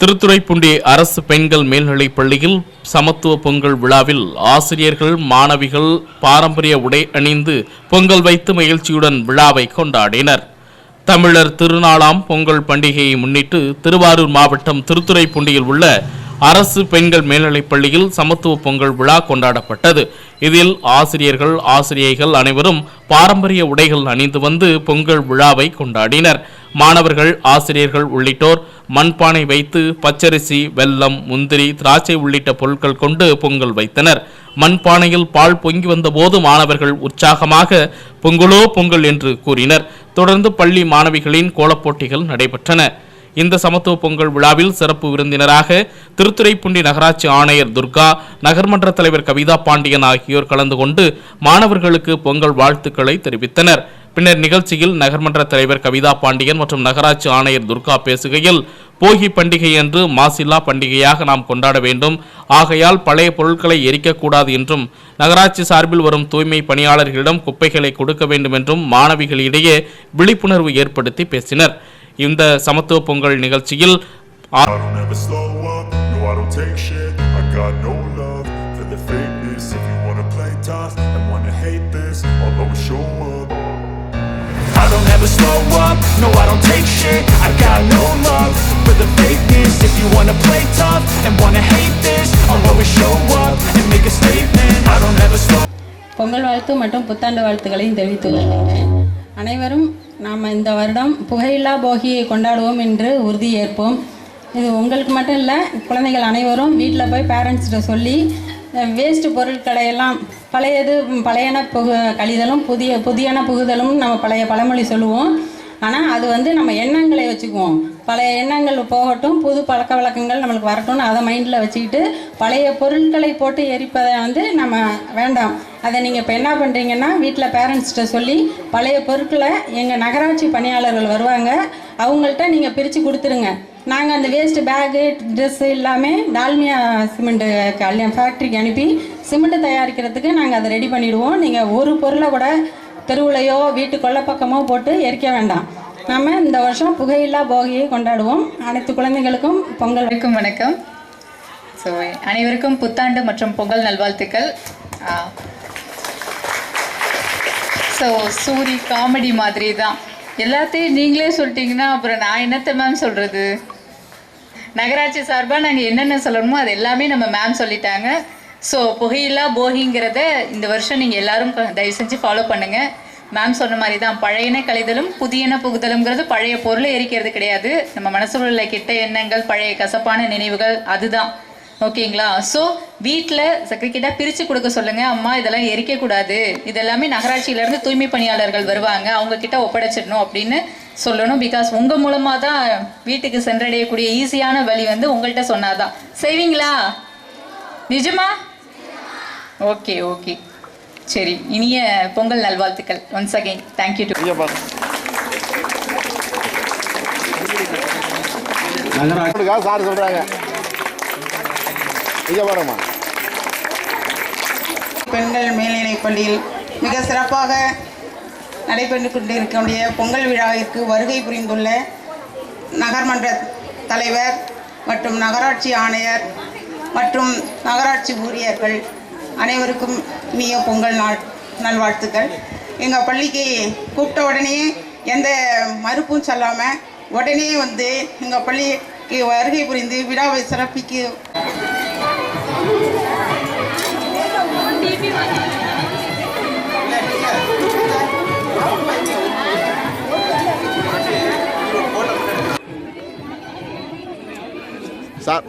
திருத்துறைப்பூண்டி அரசு பெண்கள் மேல்நிலைப் பள்ளியில் சமத்துவ பொங்கல் விழாவில் ஆசிரியர்கள் மாணவிகள் பாரம்பரிய உடை அணிந்து பொங்கல் வைத்து மகிழ்ச்சியுடன் விழாவை கொண்டாடினர். தமிழர் திருநாளாம் பொங்கல் பண்டிகையை முன்னிட்டு திருவாரூர் மாவட்டம் திருத்துறைப்பூண்டியில் உள்ள அரசு பெண்கள் மேல்நிலைப் பள்ளியில் சமத்துவ பொங்கல் விழா கொண்டாடப்பட்டது. இதில் ஆசிரியர்கள் ஆசிரியைகள் அனைவரும் பாரம்பரிய உடைகள் அணிந்து வந்து பொங்கல் விழாவை கொண்டாடினர். மாணவர்கள் ஆசிரியர்கள் உள்ளிட்டோர் மண்பானை வைத்து பச்சரிசி வெல்லம் முந்திரி திராட்சை உள்ளிட்ட பொருட்கள் கொண்டு பொங்கல் வைத்தனர். மண்பானையில் பால் பொங்கி வந்தபோது மாணவர்கள் உற்சாகமாக பொங்கலோ பொங்கல் என்று கூறினர். தொடர்ந்து பள்ளி மாணவிகளின் கோலப்போட்டிகள் நடைபெற்றன. இந்த சமத்துவ பொங்கல் விழாவில் சிறப்பு விருந்தினராக திருத்துறைப்பூண்டி நகராட்சி ஆணையர் துர்கா நகர்மன்ற தலைவர் கவிதா பாண்டியன் ஆகியோர் கலந்து கொண்டு மாணவர்களுக்கு பொங்கல் வாழ்த்துக்களை தெரிவித்தனர். பின்னர் நிகழ்ச்சியில் நகர்மன்ற தலைவர் கவிதா பாண்டியன் மற்றும் நகராட்சி ஆணையர் துர்கா பேசுகையில் போகி பண்டிகை என்று மாசில்லா பண்டிகையாக நாம் கொண்டாட வேண்டும். ஆகையால் பழைய பொருட்களை எரிக்கக்கூடாது என்றும் நகராட்சி சார்பில் வரும் தூய்மை பணியாளர்களிடம் குப்பைகளை கொடுக்க வேண்டும் என்றும் மாணவிகளிடையே விழிப்புணர்வு ஏற்படுத்தி பேசினர். இந்த சமத்துவ பொங்கல் நிகழ்ச்சியில் I don't ever slow up, no I don't take shit I got no love for the fakeness If you wanna play tough and wanna hate this I'll always show up I don't ever slow up, no I don't take shit I got no love for the fakeness If you wanna play tough and wanna hate this I'll always show up and make a statement I don't ever slow Pongal வாழ்த்து மற்றும் புத்தாண்டு வாழ்த்துக்களையும் தெரிவித்துக் கொள்கிறேன் அனைவரும் நாம் இந்த வருடம் புகையில்லா போகியை கொண்டாடுவோம் என்று உறுதி ஏற்போம். இது உங்களுக்கு மட்டும் இல்லை குழந்தைகள் அனைவரும் வீட்டில் போய் பேரண்ட்ஸ்கிட்ட சொல்லி வேஸ்ட்டு பொருட்களை எல்லாம் பழையது பழையன புகு கழிதலும் புதிய புதியன புகுதலும் நம்ம பழைய பழமொழி சொல்லுவோம். ஆனால் அது வந்து நம்ம எண்ணங்களை வச்சுக்குவோம். பழைய எண்ணங்கள் போகட்டும் புது பழக்க வழக்கங்கள் நம்மளுக்கு வரட்டும்னு அதை மைண்டில் வச்சுக்கிட்டு பழைய பொருட்களை போட்டு எரிப்பதை வந்து நம்ம வேண்டாம். அதை நீங்கள் இப்போ என்ன பண்ணுறீங்கன்னா வீட்டில் பேரண்ட்ஸ்கிட்ட சொல்லி பழைய பொருட்களை எங்கள் நகராட்சி பணியாளர்கள் வருவாங்க அவங்கள்ட்ட நீங்கள் பிரித்து கொடுத்துருங்க. நாங்கள் அந்த வேஸ்ட் பேகு ட்ரெஸ்ஸு எல்லாமே டால்மியா சிமெண்ட்டு கல்யாண ஃபேக்ட்ரிக்கு அனுப்பி சிமெண்ட்டு தயாரிக்கிறதுக்கு நாங்கள் அதை ரெடி பண்ணிவிடுவோம் நீங்கள் ஒரு பொருளை கூட தெருவுலையோ வீட்டு கொல்லப்பக்கமோ போட்டு எரிக்க வேண்டாம். நம்ம இந்த வருஷம் புகையில்லா போகியை கொண்டாடுவோம். அனைத்து குழந்தைகளுக்கும் பொங்கல் அனைவருக்கும் வணக்கம். ஸோ அனைவருக்கும் புத்தாண்டு மற்றும் பொங்கல் நல்வாழ்த்துக்கள். ஸோ சூரி காமெடி மாதிரி தான் எல்லாத்தையும் நீங்களே சொல்லிட்டீங்கன்னா அப்புறம் நான் என்னத்தை மேம் சொல்கிறது நகராட்சி சார்பாக நாங்கள் என்னென்ன சொல்லணுமோ அது எல்லாமே நம்ம மேம் சொல்லிட்டாங்க. ஸோ புகையில்லா போகிங்கிறத இந்த வருஷம் நீங்கள் எல்லாரும் க- தயவு செஞ்சு ஃபாலோ பண்ணுங்கள் மேம் சொன்ன மாதிரி தான் பழையன கழிதலும் புதியன புகுதலுங்கிறது பழைய பொருளை எரிக்கிறது கிடையாது. நம்ம மனசுல உள்ள கெட்ட எண்ணங்கள் பழைய கசப்பான நினைவுகள் அதுதான். ஓகேங்களா? ஸோ வீட்டில் செக்ரட்டரியாக பிரித்து கொடுக்க சொல்லுங்கள் அம்மா இதெல்லாம் எரிக்கக்கூடாது இதெல்லாமே நகராட்சியிலேருந்து தூய்மை பணியாளர்கள் வருவாங்க. அவங்க கிட்ட ஒப்படைச்சிடணும் அப்படின்னு சொல்லணும். பிகாஸ் உங்கள் மூலமாக தான் வீட்டுக்கு சென்றடையக்கூடிய ஈஸியான வழி வந்து உங்கள்கிட்ட சொன்னாதான். செய்வீங்களா நிஜமா? ஓகே ஓகே சரி இனிய பொங்கல் நல்வாழ்த்துக்கள். Once again thank you to sir சொல்றாங்க. பெண்கள் மேல்நிலைப் பள்ளியில் மிக சிறப்பாக நடைபெற்று கொண்டிருக்கக்கூடிய பொங்கல் விழாவிற்கு வருகை புரிந்துள்ள நகர்மன்ற தலைவர் மற்றும் நகராட்சி ஆணையர் மற்றும் நகராட்சி ஊழியர்கள் அனைவருக்கும் இனிய பொங்கல் நாள் நல்வாழ்த்துக்கள். எங்கள் பள்ளிக்கு கூப்பிட்ட உடனே எந்த மறுப்பும் சொல்லாமல் உடனே வந்து எங்கள் பள்ளிக்கு வருகை புரிந்து விழாவை சிறப்பிக்கு சார்